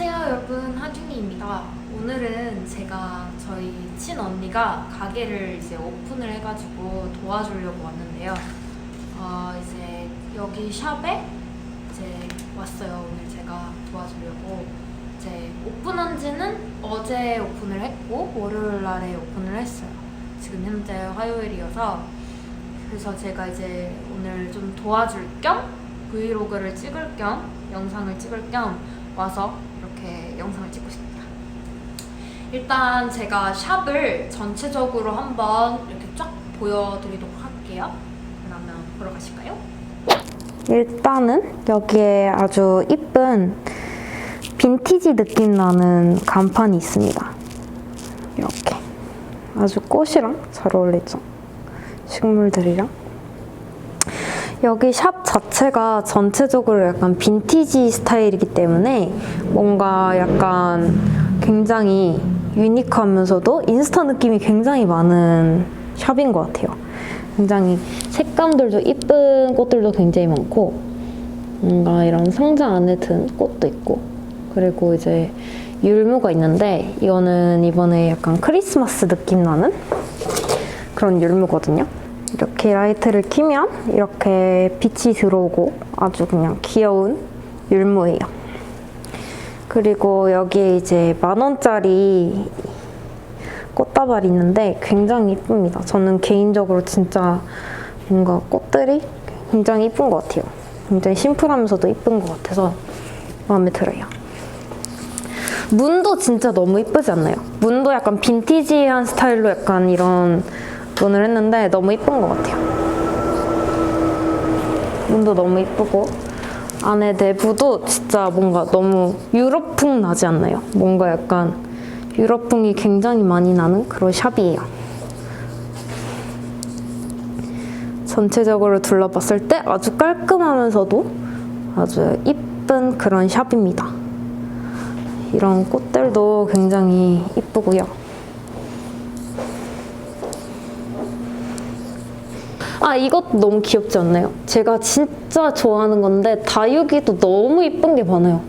안녕하세요 여러분. 하준이입니다. 오늘은 제가 저희 친언니가 가게를 이제 오픈을 해가지고 도와주려고 왔는데요. 어, 이제 여기 샵에 이제 왔어요. 오늘 제가 도와주려고. 이제 오픈한 지는 어제 오픈을 했고 월요일 날에 오픈을 했어요. 지금 현재 화요일이어서. 그래서 제가 이제 오늘 좀 도와줄 겸 브이로그를 찍을 겸 영상을 찍을 겸 와서 이렇게 영상을 찍고 싶습니다. 일단 제가 샵을 전체적으로 한번 이렇게 쫙 보여드리도록 할게요. 그러면 보러 가실까요? 일단은 여기에 아주 이쁜 빈티지 느낌 나는 간판이 있습니다. 이렇게 아주 꽃이랑 잘 어울리죠? 식물들이랑. 여기 샵 자체가 전체적으로 약간 빈티지 스타일이기 때문에 뭔가 약간 굉장히 유니크하면서도 인스타 느낌이 굉장히 많은 샵인 것 같아요. 굉장히 색감들도 이쁜 꽃들도 굉장히 많고 뭔가 이런 상자 안에 든 꽃도 있고 그리고 이제 율무가 있는데 이거는 이번에 약간 크리스마스 느낌 나는 그런 율무거든요. 이렇게 라이트를 켜면 이렇게 빛이 들어오고 아주 그냥 귀여운 율무예요. 그리고 여기에 이제 만 원짜리 꽃다발이 있는데 굉장히 이쁩니다. 저는 개인적으로 진짜 뭔가 꽃들이 굉장히 이쁜 것 같아요. 굉장히 심플하면서도 이쁜 것 같아서 마음에 들어요. 문도 진짜 너무 이쁘지 않나요? 문도 약간 빈티지한 스타일로 약간 이런 문을 했는데 너무 이쁜 것 같아요. 문도 너무 이쁘고 안에 내부도 진짜 뭔가 너무 유럽풍 나지 않나요? 뭔가 약간 유럽풍이 굉장히 많이 나는 그런 샵이에요. 전체적으로 둘러봤을 때 아주 깔끔하면서도 아주 이쁜 그런 샵입니다. 이런 꽃들도 굉장히 이쁘고요. 아 이것도 너무 귀엽지 않나요? 제가 진짜 좋아하는 건데 다육이도 너무 이쁜 게 많아요.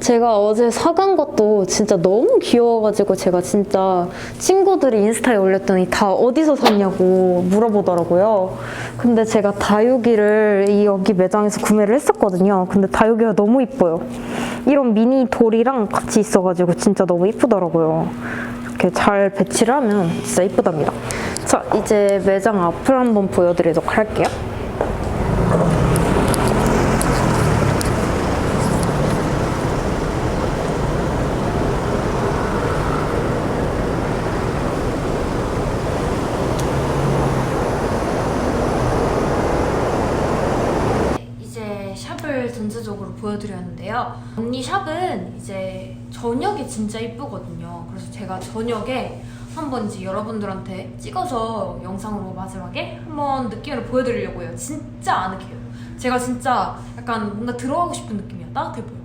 제가 어제 사간 것도 진짜 너무 귀여워가지고 제가 진짜 친구들이 인스타에 올렸더니 다 어디서 샀냐고 물어보더라고요. 근데 제가 다육이를 이 여기 매장에서 구매를 했었거든요. 근데 다육이가 너무 이뻐요. 이런 미니 돌이랑 같이 있어가지고 진짜 너무 이쁘더라고요. 이렇게 잘 배치를 하면 진짜 이쁘답니다. 자, 이제 매장 앞을 한번 보여드리도록 할게요. 이제 샵을 전체적으로 보여드렸는데요. 언니 샵은 이제 저녁이 진짜 이쁘거든요. 그래서 제가 저녁에 한번 이제 여러분들한테 찍어서 영상으로 마지막에 한번 느낌을 보여드리려고 해요. 진짜 아늑해요. 제가 진짜 약간 뭔가 들어가고 싶은 느낌이야. 따뜻해 보여.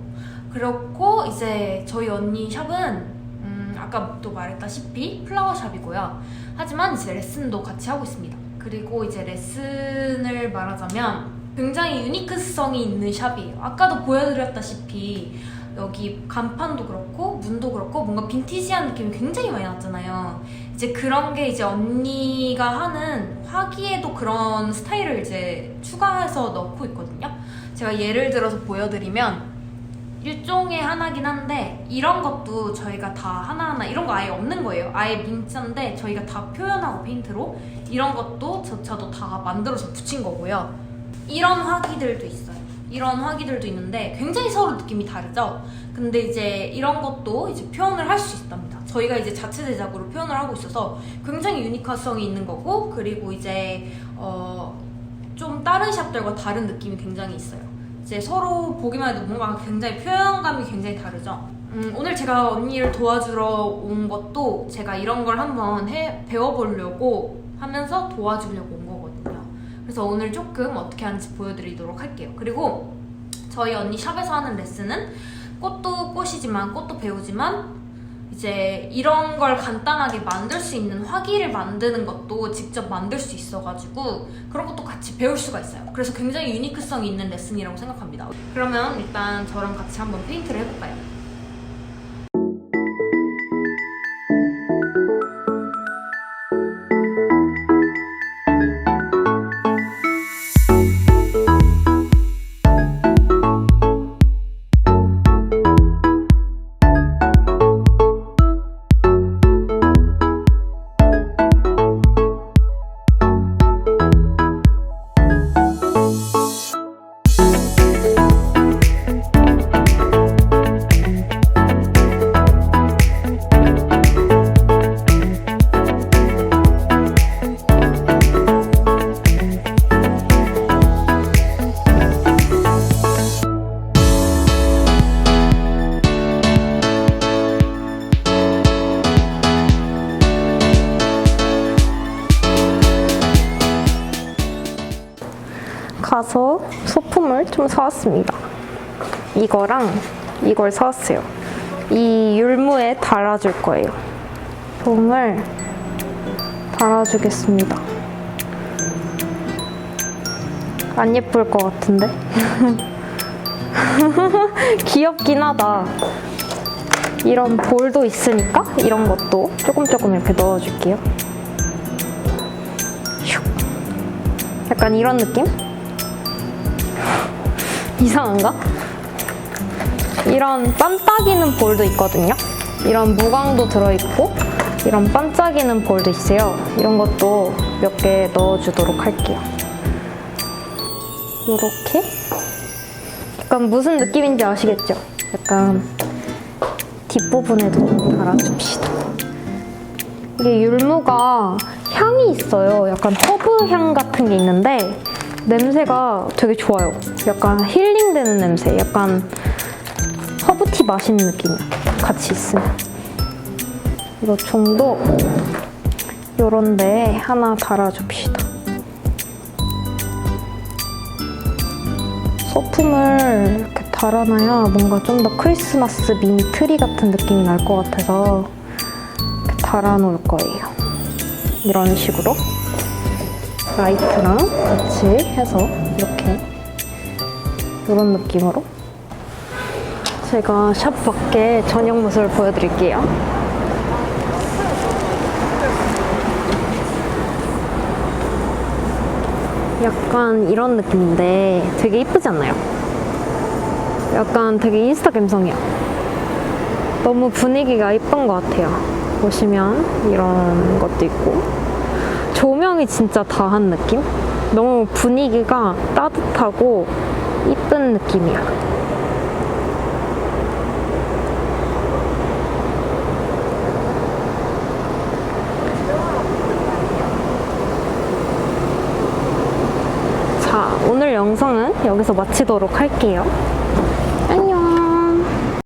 그렇고 이제 저희 언니 샵은 음, 아까 또 말했다시피 플라워 샵이고요. 하지만 이제 레슨도 같이 하고 있습니다. 그리고 이제 레슨을 말하자면 굉장히 유니크성이 있는 샵이에요. 아까도 보여드렸다시피 여기 간판도 그렇고 문도 그렇고 뭔가 빈티지한 느낌이 굉장히 많이 났잖아요. 이제 그런 게 이제 언니가 하는 화기에도 그런 스타일을 이제 추가해서 넣고 있거든요. 제가 예를 들어서 보여드리면 일종의 하나긴 한데 이런 것도 저희가 다 하나하나 이런 거 아예 없는 거예요. 아예 민자인데 저희가 다 표현하고 페인트로 이런 것도 저도 다 만들어서 붙인 거고요. 이런 화기들도 있어요. 이런 화기들도 있는데 굉장히 서로 느낌이 다르죠. 근데 이제 이런 것도 이제 표현을 할 수 있답니다. 저희가 이제 자체 제작으로 표현을 하고 있어서 굉장히 유니크성이 있는 거고 그리고 이제 어, 좀 다른 샵들과 다른 느낌이 굉장히 있어요. 이제 서로 보기만 해도 뭔가 굉장히 표현감이 굉장히 다르죠. 음, 오늘 제가 언니를 도와주러 온 것도 제가 이런 걸 한번 해 배워보려고 하면서 도와주려고. 그래서 오늘 조금 어떻게 하는지 보여드리도록 할게요. 그리고 저희 언니 샵에서 하는 레슨은 꽃도 꽃이지만 꽃도 배우지만 이제 이런 걸 간단하게 만들 수 있는 화기를 만드는 것도 직접 만들 수 있어가지고 그런 것도 같이 배울 수가 있어요. 그래서 굉장히 유니크성이 있는 레슨이라고 생각합니다. 그러면 일단 저랑 같이 한번 페인트를 해볼까요? 소품을 좀 사왔습니다. 이거랑 이걸 사왔어요. 이 율무에 달아줄 거예요. 봉을 달아주겠습니다. 안 예쁠 것 같은데? 귀엽긴 하다. 이런 볼도 있으니까 이런 것도 조금 조금 이렇게 넣어줄게요. 슉. 약간 이런 느낌? 이상한가? 이런 반짝이는 볼도 있거든요. 이런 무광도 들어있고 이런 반짝이는 볼도 있어요. 이런 것도 몇 개 넣어주도록 할게요. 이렇게 약간 무슨 느낌인지 아시겠죠? 약간 뒷부분에도 달아줍시다. 이게 율무가 향이 있어요. 약간 허브 향 같은 게 있는데 냄새가 되게 좋아요. 약간 힐링되는 냄새. 약간 허브티 마시는 느낌 같이 있으면. 이거 정도 요런 데에 하나 달아줍시다. 소품을 이렇게 달아놔야 뭔가 좀 더 크리스마스 미니 트리 같은 느낌이 날 것 같아서 이렇게 달아놓을 거예요. 이런 식으로 라이트랑 같이 해서 이렇게 이런 느낌으로 제가 샵 밖에 저녁 모습을 보여드릴게요. 약간 이런 느낌인데 되게 이쁘지 않나요? 약간 되게 인스타 감성이야. 너무 분위기가 이쁜 것 같아요. 보시면 이런 것도 있고 조명이 진짜 다한 느낌? 너무 분위기가 따뜻하고 이쁜 느낌이야. 자, 오늘 영상은 여기서 마치도록 할게요.